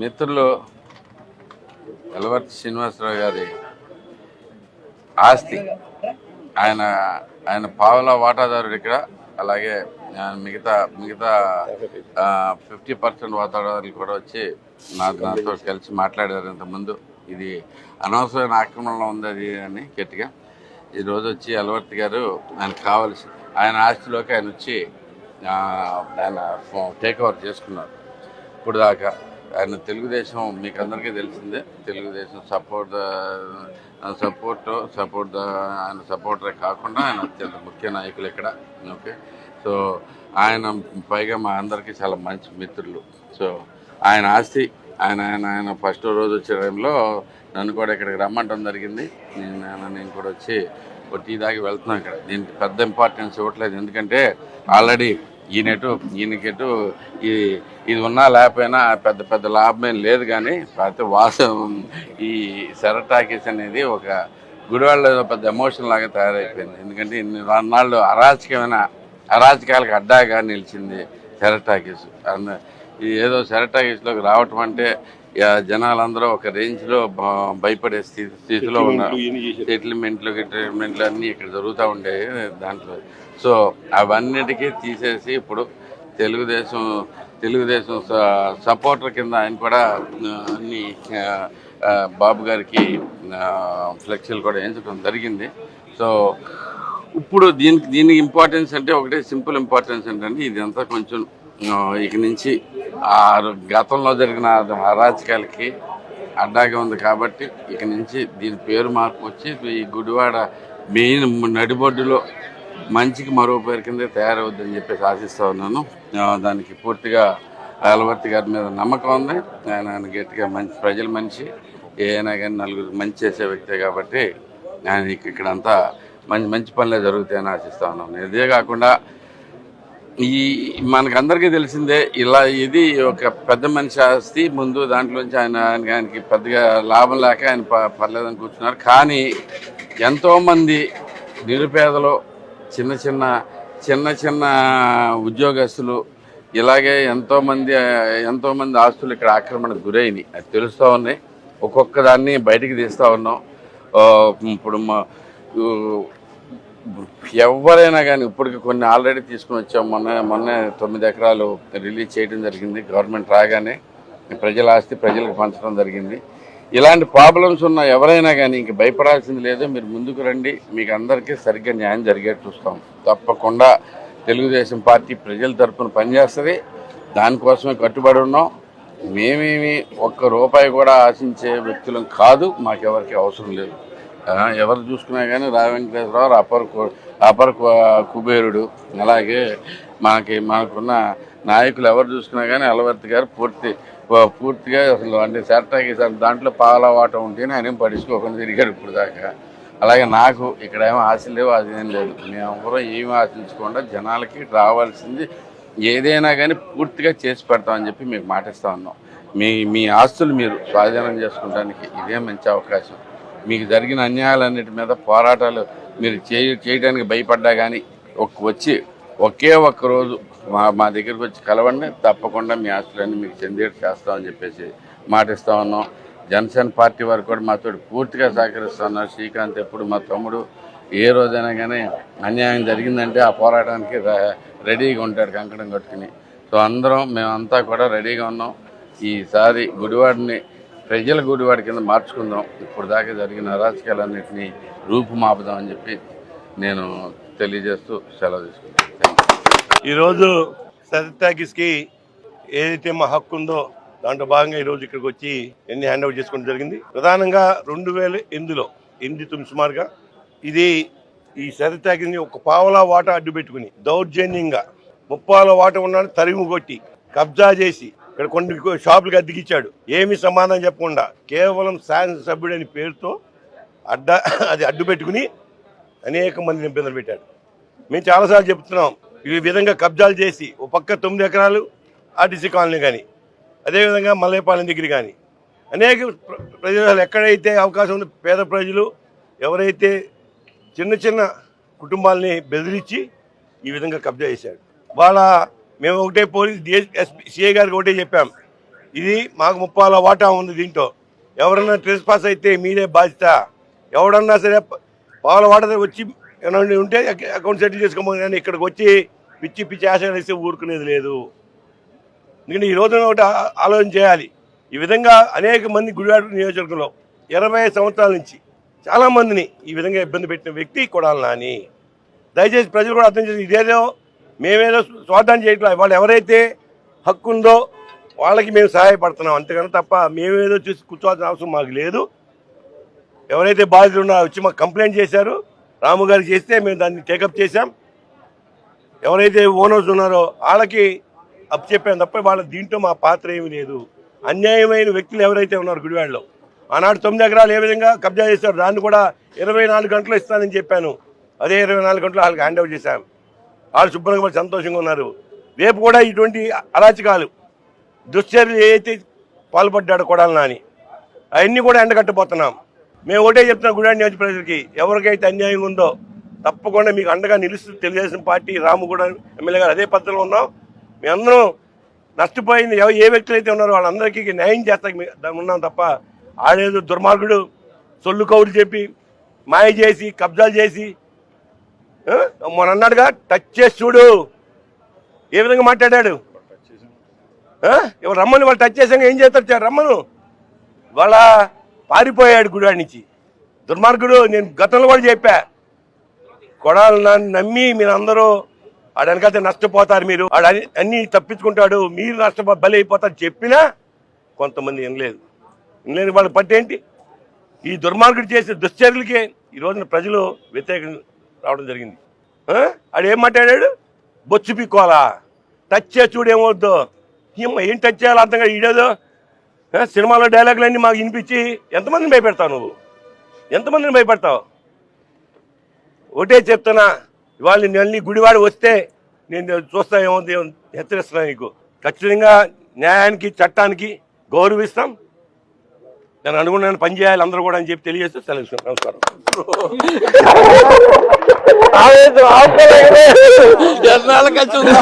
మిత్రులు ఎలవర్తి శ్రీనివాసరావు గారి ఆస్తి. ఆయన ఆయన పావుల వాటాదారుడు ఇక్కడ. అలాగే మిగతా మిగతా ఫిఫ్టీ పర్సెంట్ వాతావరణాలు కూడా వచ్చి నా నాతో కలిసి మాట్లాడారు ఇంతకుముందు. ఇది అనవసరమైన ఆక్రమణలో ఉంది అది అని గట్టిగా. ఈ రోజు వచ్చి అలవర్తి గారు ఆయనకు కావాల్సి ఆయన ఆస్తిలోకి ఆయన వచ్చి ఆయన టేక్ ఓవర్ చేసుకున్నారు. ఇప్పుడు దాకా ఆయన తెలుగుదేశం మీకు అందరికీ తెలిసిందే. తెలుగుదేశం సపోర్ట్ సపోర్ట్ సపోర్ట్ ఆయన సపోర్టరే కాకుండా ఆయన అత్యంత ముఖ్య నాయకులు ఇక్కడ. ఓకే. సో ఆయన పైగా మా అందరికీ చాలా మంచి మిత్రులు. సో ఆయన ఆస్తి ఆయన ఆయన ఆయన ఫస్ట్ రోజు వచ్చే టైంలో నన్ను కూడా ఇక్కడికి రమ్మంటం జరిగింది. నేను ఆయన- నేను కూడా వచ్చి ఒక టీ దాకా వెళ్తున్నాను ఇక్కడ. దీనికి పెద్ద ఇంపార్టెన్స్ ఇవ్వట్లేదు. ఎందుకంటే ఆల్రెడీ ఈయనెటు ఈయనకెటు ఈ ఇది ఉన్నా లేకపోయినా పెద్ద పెద్ద లాభం ఏం లేదు కానీ అయితే వాసం ఈ సెరటాకిస్ అనేది ఒక గుడివాళ్ళ పెద్ద ఎమోషన్ లాగా తయారైపోయింది. ఎందుకంటే ఇన్ని నాళ్ళు అరాచకమైన అరాచకాలకు అడ్డాగా నిలిచింది సెరటాకిస్ అంద ఈ ఏదో సెరటాకిస్లోకి రావటం అంటే జనాలందరూ ఒక రేంజ్లో భయపడే స్థితి స్థితిలో ఉన్నారు. సెటిల్మెంట్లు గిటిల్మెంట్లు అన్నీ ఇక్కడ జరుగుతూ ఉండేవి దాంట్లో. సో అవన్నిటికీ తీసేసి ఇప్పుడు తెలుగుదేశం తెలుగుదేశం సపోర్టర్ కింద ఆయన కూడా అన్ని బాబు గారికి ఫ్లెక్సీలు కూడా వేయించడం జరిగింది. సో ఇప్పుడు దీనికి దీనికి ఇంపార్టెన్స్ అంటే ఒకటే సింపుల్ ఇంపార్టెన్స్ ఏంటంటే ఇదంతా కొంచెం ఇక నుంచి ఆ గతంలో జరిగిన అరాచకాలకి అడ్డాగా ఉంది కాబట్టి ఇక నుంచి దీని పేరు మార్పు వచ్చి ఈ గుడివాడ మెయిన్ నడిబొడ్డులో మంచికి మరో పేరు కింద తయారవుద్దని చెప్పేసి ఆశిస్తూ ఉన్నాను. దానికి పూర్తిగా అలవర్తి గారి మీద నమ్మకం ఉంది. ఆయన ఆయన గట్టిగా మంచి ప్రజల మనిషి. ఏనా కానీ నలుగురు మంచి చేసే వ్యక్తే కాబట్టి ఆయన ఇక్కడ ఇక్కడంతా మంచి మంచి పనులే జరుగుతాయని ఆశిస్తూ ఉన్నాను. ఇదే కాకుండా ఈ మనకందరికీ తెలిసిందే ఇలా ఇది ఒక పెద్ద మనిషి ఆస్తి. ముందు దాంట్లోంచి ఆయన ఆయన- ఆయనకి పెద్దగా లాభం లేక ఆయన ప- పర్లేదని కూర్చున్నారు. కానీ ఎంతోమంది నిరుపేదలు చిన్న చిన్న చిన్న చిన్న ఉద్యోగస్తులు. ఇలాగే ఎంతోమంది ఎంతోమంది ఆస్తులు ఇక్కడ ఆక్రమణకు గురైనాయి. అది తెలుస్తూ ఉన్నాయి. ఒక్కొక్క దాన్ని బయటికి తీస్తూ ఉన్నాం. ఇప్పుడు మా ఎవరైనా కానీ ఇప్పటికి కొన్ని ఆల్రెడీ తీసుకుని వచ్చాం. మొన్న మొన్న తొమ్మిది ఎకరాలు రిలీజ్ చేయడం జరిగింది. గవర్నమెంట్ రాగానే ప్రజల ఆస్తి ప్రజలకు పంచడం జరిగింది. ఇలాంటి ప్రాబ్లమ్స్ ఉన్న ఎవరైనా కానీ ఇంక భయపడాల్సింది లేదు. మీరు ముందుకు రండి. మీకు అందరికీ సరిగ్గా న్యాయం జరిగేట్టు చూస్తాం. తప్పకుండా తెలుగుదేశం పార్టీ ప్రజల తరఫున పనిచేస్తుంది. దానికోసమే కట్టుబడి ఉన్నాం. మేమేమి ఒక్క రూపాయి కూడా ఆశించే వ్యక్తులం కాదు. మాకెవరికి అవసరం లేదు. ఎవరు చూసుకున్నా కానీ రా వెంకటేశ్వరరావు అపర్ అపర్ కుబేరుడు. అలాగే మనకి మనకున్న నాయకులు ఎవరు చూసుకున్నా కానీ అలవర్తి గారు పూర్తి పూర్తిగా అసలు అంటే సెరటాకి దాంట్లో పాలవాటం ఉంటేనే ఆయన ఏం పడుచుకోకుండా తిరిగాడు ఇప్పుడు దాకా. అలాగే నాకు ఇక్కడ ఏమో ఆశలు లేవు అది ఏం లేదు. మేము ఏమి ఆశించకుండా జనాలకి రావాల్సింది ఏదైనా కానీ పూర్తిగా చేసి పెడతామని చెప్పి మీకు మాటిస్తా ఉన్నాం. మీ మీ ఆస్తులు మీరు స్వాధీనం చేసుకోవడానికి ఇదే మంచి అవకాశం. మీకు జరిగిన అన్యాయాలన్నిటి మీద పోరాటాలు మీరు చేయ చేయడానికి భయపడ్డా కానీ ఒక వచ్చి ఒకే ఒక్క రోజు మా మా దగ్గరికి వచ్చి కలవండి తప్పకుండా మీ ఆస్తులన్నీ మీకు చెందేటి చేస్తామని చెప్పేసి మాటిస్తా ఉన్నాం. జనసేన పార్టీ వారు కూడా మాతో పూర్తిగా సహకరిస్తున్నారు. శ్రీకాంత్ ఎప్పుడు మా తమ్ముడు ఏ రోజైనా కానీ అన్యాయం జరిగిందంటే ఆ పోరాటానికి రెడీగా ఉంటాడు కంకణం కట్టుకుని. సో అందరం మేమంతా కూడా రెడీగా ఉన్నాం. ఈసారి గుడివాడిని ప్రజల గుడివాడి కింద మార్చుకుందాం. ఇప్పుడు దాకా జరిగిన అరాచకాలన్నింటినీ రూపుమాపుదాం అని చెప్పి నేను తెలియజేస్తూ సెలవు తీసుకున్నాను ఈరోజు సరితాకిస్కి ఏదైతే మా హక్కు ఉందో దాంట్లో భాగంగా ఈరోజు ఇక్కడికి వచ్చి ఎన్ని హ్యాండ్ ఓవర్ చేసుకోవడం జరిగింది. ప్రధానంగా రెండు వేల ఎనిమిదిలో ఎనిమిది తొమ్మిది సుమారుగా ఇది ఈ సరితాకిని ఒక పావలా వాట అడ్డు పెట్టుకుని దౌర్జన్యంగా ముప్పాల వాట ఉన్నాడు తరిమి కొట్టి కబ్జా చేసి ఇక్కడ కొన్ని షాపులకు అద్దెకిచ్చాడు. ఏమి సమాధానం చెప్పకుండా కేవలం శాసనసభ్యుడని పేరుతో అడ్డ అది అడ్డు పెట్టుకుని అనేక మందిని ఇబ్బందులు పెట్టాడు. మేము చాలాసార్లు చెప్తున్నాం ఈ విధంగా కబ్జాలు చేసి ఒక పక్క తొమ్మిది ఎకరాలు ఆర్టీసీ కాలనీ కానీ అదేవిధంగా మల్లయ్యపాలెం దగ్గర కానీ అనేక ప్ర- ప్రజలు ఎక్కడైతే అవకాశం ఉందో పేద ప్రజలు ఎవరైతే చిన్న చిన్న కుటుంబాలని బెదిరించి ఈ విధంగా కబ్జా చేశాడు వాళ్ళ మేము ఒకటే పోలీస్ డిఎస్ సిఐ గారికి ఒకటే చెప్పాం. ఇది మాకు ముప్పాల వాటా ఉంది దీంట్లో. ఎవరన్నా ట్రెస్ పాస్ అయితే మీరే బాధ్యత. ఎవడన్నా సరే పాల వాటా వచ్చి ఏమన్నా ఉంటే అకౌంట్ సెటిల్ చేసుకోమని కానీ ఇక్కడికి వచ్చి పిచ్చి పిచ్చి ఆశ ఇస్తే ఊరుకునేది లేదు. ఎందుకంటే ఈ రోజున ఒకటి ఆలోచన చేయాలి. ఈ విధంగా అనేక మంది గుడివాడ నియోజకవర్గంలో ఇరవై సంవత్సరాల నుంచి చాలా మందిని ఈ విధంగా ఇబ్బంది పెట్టిన వ్యక్తి కొడాలి నాని. దయచేసి ప్రజలు కూడా అర్థం చేసి ఇదేదో మేమేదో స్వార్థాన్ని చేయట్లేదు వాళ్ళు ఎవరైతే హక్కు ఉందో వాళ్ళకి మేము సహాయపడుతున్నాం. అంతేగాని తప్ప మేమేదో చూసి కూర్చోవాల్సిన అవసరం మాకు లేదు. ఎవరైతే బాధితులు ఉన్నారో వచ్చి మాకు కంప్లైంట్ చేశారు. రాము గారికి చేస్తే మేము దాన్ని టేకప్ చేశాం. ఎవరైతే ఓనర్స్ ఉన్నారో వాళ్ళకి అప్ తప్ప వాళ్ళ దీంట్లో మా పాత్ర ఏమీ లేదు. అన్యాయమైన వ్యక్తులు ఎవరైతే ఉన్నారు గుడివాడలో. ఆనాడు తొమ్మిది ఎకరాలు ఏ విధంగా కబ్జా చేశారు దాన్ని కూడా ఇరవై నాలుగు గంటలు ఇస్తానని చెప్పాను. అదే ఇరవై నాలుగు గంటలు వాళ్ళకి హ్యాండ్ ఓవర్ చేశాం వాళ్ళు శుభ్రంగా సంతోషంగా ఉన్నారు. రేపు కూడా ఇటువంటి అరాచకాలు దుశ్చర్యలు ఏదైతే పాల్పడ్డాడు కొడాలని నాని అవన్నీ కూడా ఎండగట్టబోతున్నాం. మేము ఒకటే చెప్తున్నాం గుడాడి నియోజక ప్రజలకి ఎవరికైతే అన్యాయం ఉందో తప్పకుండా మీకు అండగా నిలుస్తూ తెలుగుదేశం పార్టీ. రాము కూడా ఎమ్మెల్యే గారు అదే పద్ధతిలో ఉన్నాం. మీ అందరం నష్టపోయింది ఏ వ్యక్తులు అయితే ఉన్నారో వాళ్ళందరికీ న్యాయం చేస్తా మీ- ఉన్నాం తప్ప ఆడేదో దుర్మార్గుడు సొల్లు కౌలు చెప్పి మాయ చేసి కబ్జాలు చేసి మొన్న అన్నాడుగా టచ్ చేసి చూడు. ఏ విధంగా మాట్లాడాడు? ఆ? ఎవరు రమ్మని వాళ్ళు టచ్ చేసాక ఏం చేస్తారు? రమ్మను. వాళ్ళ పారిపోయాడు గుడివాడి నుంచి. దుర్మార్గుడు నేను గతంలో కూడా చెప్పా. కొడాలి నమ్మి మీరు అందరూ ఆడనకైతే నష్టపోతారు మీరు. ఆడ అన్ని- అన్ని తప్పించుకుంటాడు. మీరు నష్టపో బలి అయిపోతారు చెప్పినా కొంతమంది వినలేదు. వినలేని వాళ్ళ పట్టేంటి ఈ దుర్మార్గుడు చేసే దుశ్చర్యలకే ఈ రోజున ప్రజలు వ్యతిరేకం రావడం జరిగింది. ఆడు ఏం మాట్లాడాడు? బొచ్చు పీక్కోవాలా? టచ్ చేసి చూడేమవద్దు ఏమ్మా ఏం టచ్ చేయాలి అంతగా ఈడేదో సినిమాలో డైలాగులన్నీ మాకు వినిపించి ఎంతమందిని భయపెడతావు నువ్వు? ఎంతమందిని భయపెడతావు? ఒకటే చెప్తున్నా ఇవాళ నేను అన్ని గుడివాడ వస్తే నేను చూస్తా ఏమవుతుంది హెచ్చరిస్తున్నా నీకు. ఖచ్చితంగా న్యాయానికి చట్టానికి గౌరవిస్తాం. నేను అనుకున్నాను పని చేయాలి అందరూ కూడా అని చెప్పి తెలియజేస్తూ సెలవు నమస్కారం. వచ్చి ఉందా?